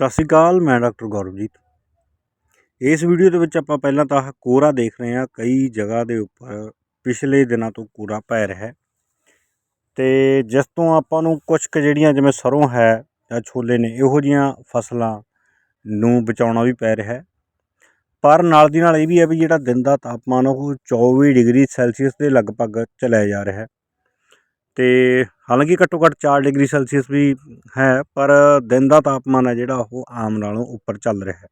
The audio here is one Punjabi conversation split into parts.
ਸਤਿ ਸ਼੍ਰੀ ਅਕਾਲ, ਮੈਂ ਡਾਕਟਰ ਗੌਰਵਜੀਤ। ਇਸ ਵੀਡੀਓ ਦੇ ਵਿੱਚ ਆਪਾਂ ਪਹਿਲਾਂ ਤਾਂ ਆਹ ਕੋਰਾ ਦੇਖ ਰਹੇ ਹਾਂ। ਕਈ ਜਗ੍ਹਾ ਦੇ ਉੱਪਰ ਪਿਛਲੇ ਦਿਨਾਂ ਤੋਂ ਕੋਰਾ ਪੈ ਰਿਹਾ ਹੈ। ਤੇ ਜਿਸ ਤੋਂ ਆਪਾਂ ਨੂੰ ਕੁਝ ਕੁ ਜਿਹੜੀਆਂ ਜਿਵੇਂ ਸਰੋਂ ਹੈ ਜਾਂ ਛੋਲੇ ਨੇ, ਇਹੋ ਜੀਆਂ ਫਸਲਾਂ ਨੂੰ ਬਚਾਉਣਾ ਵੀ ਪੈ ਰਿਹਾ ਹੈ। ਪਰ ਨਾਲ ਦੀ ਨਾਲ ਇਹ ਵੀ ਹੈ ਵੀ ਜਿਹੜਾ ਦਿਨ ਦਾ ਤਾਪਮਾਨ ਉਹ 24 ਡਿਗਰੀ ਸੈਲਸੀਅਸ ਦੇ ਲਗਭਗ ਚਲਿਆ ਜਾ ਰਿਹਾ ਹੈ। ਅਤੇ ਹਾਲਾਂਕਿ ਘੱਟੋ ਘੱਟ ਚਾਰ ਡਿਗਰੀ ਸੈਲਸੀਅਸ ਵੀ ਹੈ, ਪਰ ਦਿਨ ਦਾ ਤਾਪਮਾਨ ਹੈ ਜਿਹੜਾ ਉਹ ਆਮ ਨਾਲੋਂ ਉੱਪਰ ਚੱਲ ਰਿਹਾ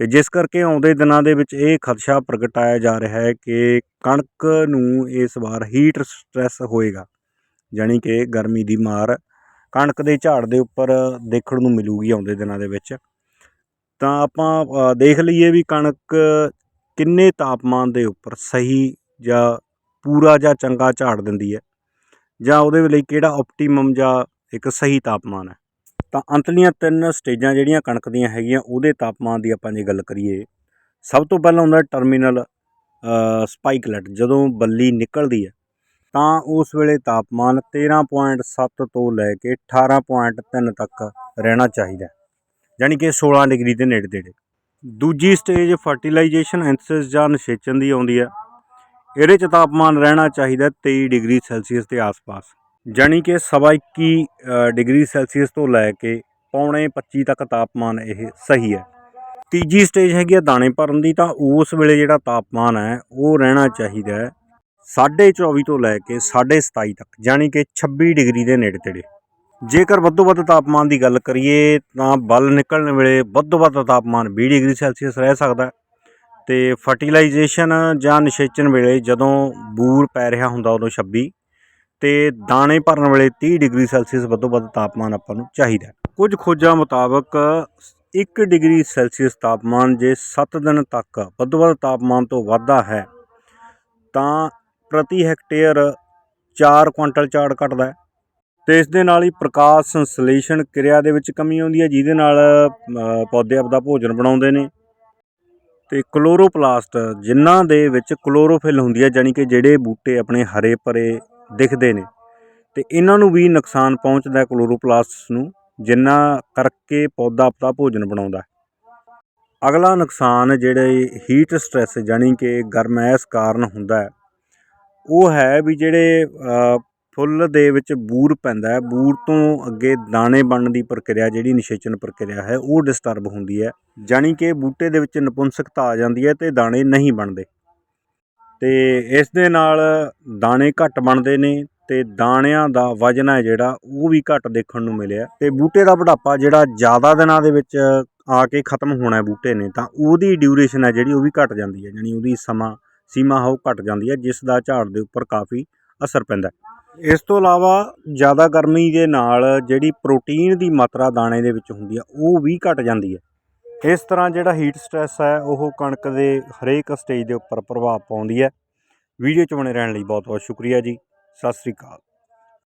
ਅਤੇ ਜਿਸ ਕਰਕੇ ਆਉਂਦੇ ਦਿਨਾਂ ਦੇ ਵਿੱਚ ਇਹ ਖਦਸ਼ਾ ਪ੍ਰਗਟਾਇਆ ਜਾ ਰਿਹਾ ਹੈ ਕਿ ਕਣਕ ਨੂੰ ਇਸ ਵਾਰ ਹੀਟ ਸਟ੍ਰੈਸ ਹੋਏਗਾ ਯਾਨੀ ਕਿ ਗਰਮੀ ਦੀ ਮਾਰ ਕਣਕ ਦੇ ਝਾੜ ਦੇ ਉੱਪਰ ਦੇਖਣ ਨੂੰ ਮਿਲੂਗੀ ਆਉਂਦੇ ਦਿਨਾਂ ਦੇ ਵਿੱਚ। ਤਾਂ ਆਪਾਂ ਦੇਖ ਲਈਏ ਵੀ ਕਣਕ ਕਿੰਨੇ ਤਾਪਮਾਨ ਦੇ ਉੱਪਰ ਸਹੀ ਜਾਂ ਪੂਰਾ ਜਾਂ ਚੰਗਾ ਝਾੜ ਦਿੰਦੀ ਹੈ। ਜਾਂ ਉਹਦੇ ਲਈ ਕਿਹੜਾ ਆਪਟੀਮਮ ਜਾਂ ਇੱਕ ਸਹੀ ਤਾਪਮਾਨ ਹੈ ਤਾਂ ਅੰਤਲੀਆਂ ਤਿੰਨ ਸਟੇਜਾਂ ਜਿਹੜੀਆਂ ਕਣਕ ਦੀਆਂ ਹੈਗੀਆਂ, ਉਹਦੇ ਤਾਪਮਾਨ ਦੀ ਆਪਾਂ ਜੇ ਗੱਲ ਕਰੀਏ, ਸਭ ਤੋਂ ਪਹਿਲਾਂ ਹੁੰਦਾ ਟਰਮੀਨਲ ਸਪਾਈਕਲੈਟ ਜਦੋਂ ਬੱਲੀ ਨਿਕਲਦੀ ਹੈ, ਤਾਂ ਉਸ ਵੇਲੇ ਤਾਪਮਾਨ 13.7 ਤੋਂ ਲੈ ਕੇ 18.3 ਤੱਕ ਰਹਿਣਾ ਚਾਹੀਦਾ ਹੈ। ਯਾਨੀ ਕਿ 16 ਡਿਗਰੀ ਦੇ ਨੇੜੇ ਤੇੜੇ ਦੂਜੀ ਸਟੇਜ ਫਰਟੀਲਾਈਜੇਸ਼ਨ ਐਂਥਸਿਸ ਜਾਂ ਨਿਸ਼ੇਚਨ ਦੀ ਆਉਂਦੀ ਹੈ ਇਹਦੇ 'ਚ ਤਾਪਮਾਨ ਰਹਿਣਾ ਚਾਹੀਦਾ 23 ਡਿਗਰੀ ਸੈਲਸੀਅਸ ਦੇ ਆਸ-ਪਾਸ। ਜਾਣੀ ਕਿ ਸਵਾ 21 ਡਿਗਰੀ ਸੈਲਸੀਅਸ ਤੋਂ ਲੈ ਕੇ ਪੌਣੇ 25 ਤੱਕ ਤਾਪਮਾਨ ਇਹ ਸਹੀ ਹੈ। ਤੀਜੀ ਸਟੇਜ ਹੈਗੀ ਹੈ ਦਾਣੇ ਭਰਨ ਦੀ, ਤਾਂ ਉਸ ਵੇਲੇ ਜਿਹੜਾ ਤਾਪਮਾਨ ਹੈ, ਉਹ ਰਹਿਣਾ ਚਾਹੀਦਾ ਹੈ 24.5 ਤੋਂ ਲੈ ਕੇ 27.5 ਤੱਕ, ਜਾਣੀ ਕਿ 26 ਡਿਗਰੀ ਦੇ ਨੇੜੇ ਤੇੜੇ ਜੇਕਰ ਵੱਧੋ ਵੱਧ ਤਾਪਮਾਨ ਦੀ ਗੱਲ ਕਰੀਏ, ਤਾਂ ਬਲ ਨਿਕਲਣ ਵੇਲੇ ਵੱਧੋ ਵੱਧ ਤਾਪਮਾਨ 20 ਡਿਗਰੀ ਸੈਲਸੀਅਸ ਰਹਿ ਸਕਦਾ ਅਤੇ ਫਰਟੀਲਾਈਜੇਸ਼ਨ ਜਾਂ ਨਿਸ਼ੇਚਨ ਵੇਲੇ ਜਦੋਂ ਬੂਰ ਪੈ ਰਿਹਾ ਹੁੰਦਾ ਉਦੋਂ ਛੱਬੀ ਅਤੇ ਦਾਣੇ ਭਰਨ ਵੇਲੇ ਤੀਹ ਡਿਗਰੀ ਸੈਲਸੀਅਸ ਵੱਧੋ ਵੱਧ ਤਾਪਮਾਨ ਆਪਾਂ ਨੂੰ ਚਾਹੀਦਾ ਕੁਝ ਖੋਜਾਂ ਮੁਤਾਬਕ ਇੱਕ ਡਿਗਰੀ ਸੈਲਸੀਅਸ ਤਾਪਮਾਨ ਜੇ 7 ਦਿਨ ਤੱਕ ਵੱਧੋ ਵੱਧ ਤਾਪਮਾਨ ਤੋਂ ਵੱਧਦਾ ਹੈ, ਤਾਂ ਪ੍ਰਤੀ ਹੈਕਟੇਅਰ 4 ਕੁਇੰਟਲ ਝਾੜ ਘਟਦਾ ਹੈ। ਤੇ ਇਸ ਦੇ ਨਾਲ ਹੀ ਪ੍ਰਕਾਸ਼ ਸੰਸਲੇਸ਼ਣ ਕਿਰਿਆ ਦੇ ਵਿੱਚ ਕਮੀ ਆਉਂਦੀ ਹੈ, ਜਿਹਦੇ ਨਾਲ ਪੌਦੇ ਆਪਦਾ ਭੋਜਨ ਬਣਾਉਂਦੇ ਨੇ। ਅਤੇ ਕਲੋਰੋਪਲਾਸਟ ਜਿਨ੍ਹਾਂ ਦੇ ਵਿੱਚ ਕਲੋਰੋਫਿਲ ਹੁੰਦੀ ਹੈ ਜਾਨੀ ਕਿ ਜਿਹੜੇ ਬੂਟੇ ਆਪਣੇ ਹਰੇ ਭਰੇ ਦਿਖਦੇ ਨੇ ਅਤੇ ਇਹਨਾਂ ਨੂੰ ਵੀ ਨੁਕਸਾਨ ਪਹੁੰਚਦਾ ਕਲੋਰੋਪਲਾਸਟ ਨੂੰ ਜਿਨ੍ਹਾਂ ਕਰਕੇ ਪੌਦਾ ਆਪਦਾ ਭੋਜਨ ਬਣਾਉਂਦਾ ਅਗਲਾ ਨੁਕਸਾਨ ਜਿਹੜੇ ਹੀਟ ਸਟ੍ਰੈਸ ਜਾਨੀ ਕਿ ਗਰਮੈਸ਼ ਕਾਰਨ ਹੁੰਦਾ ਉਹ ਹੈ ਵੀ ਜਿਹੜੇ ਫੁੱਲ ਦੇ ਵਿੱਚ ਬੂਰ ਪੈਂਦਾ ਬੂਰ ਤੋਂ ਅੱਗੇ ਦਾਣੇ ਬਣਨ ਦੀ ਪ੍ਰਕਿਰਿਆ, ਜਿਹੜੀ ਨਿਸ਼ੇਚਨ ਪ੍ਰਕਿਰਿਆ ਹੈ, ਉਹ ਡਿਸਟਰਬ ਹੁੰਦੀ ਹੈ। ਜਾਣੀ ਕਿ ਬੂਟੇ ਦੇ ਵਿੱਚ ਨਪੁੰਸਕਤਾ ਆ ਜਾਂਦੀ ਹੈ ਤੇ ਦਾਣੇ ਨਹੀਂ ਬਣਦੇ। ਤੇ ਇਸ ਦੇ ਨਾਲ ਦਾਣੇ ਘੱਟ ਬਣਦੇ ਨੇ ਤੇ ਦਾਣਿਆਂ ਦਾ ਵਜਨ ਹੈ ਜਿਹੜਾ, ਉਹ ਵੀ ਘੱਟ ਦੇਖਣ ਨੂੰ ਮਿਲਿਆ ਤੇ ਬੂਟੇ ਦਾ ਬੁਢਾਪਾ ਜਿਹੜਾ ਜ਼ਿਆਦਾ ਦਿਨਾਂ ਦੇ ਵਿੱਚ ਆ ਕੇ ਖਤਮ ਹੋਣਾ ਬੂਟੇ ਨੇ, ਤਾਂ ਉਹਦੀ ਡਿਊਰੇਸ਼ਨ ਹੈ ਜਿਹੜੀ, ਉਹ ਵੀ ਘਟ ਜਾਂਦੀ ਹੈ। ਯਾਨੀ ਉਹਦੀ ਸਮਾਂ, ਸੀਮਾ ਉਹ ਘਟ ਜਾਂਦੀ ਹੈ, ਜਿਸ ਦਾ ਝਾੜ ਦੇ ਉੱਪਰ ਕਾਫੀ ਅਸਰ ਪੈਂਦਾ ਇਸ ਤੋਂ ਇਲਾਵਾ ਜ਼ਿਆਦਾ ਗਰਮੀ ਦੇ ਨਾਲ ਜਿਹੜੀ ਪ੍ਰੋਟੀਨ ਦੀ ਮਾਤਰਾ ਦਾਣੇ ਦੇ ਵਿੱਚ ਹੁੰਦੀ ਆ, ਉਹ ਵੀ ਘਟ ਜਾਂਦੀ ਹੈ ਇਸ ਤਰ੍ਹਾਂ ਜਿਹੜਾ ਹੀਟ ਸਟ੍ਰੈਸ ਹੈ ਉਹ ਕਣਕ ਦੇ ਹਰੇਕ ਸਟੇਜ ਦੇ ਉੱਪਰ ਪ੍ਰਭਾਵ ਪਾਉਂਦੀ ਹੈ ਵੀਡੀਓ 'ਚ ਬਣੇ ਰਹਿਣ ਲਈ ਬਹੁਤ ਬਹੁਤ ਸ਼ੁਕਰੀਆ ਜੀ। ਸਤਿ ਸ੍ਰੀ ਅਕਾਲ।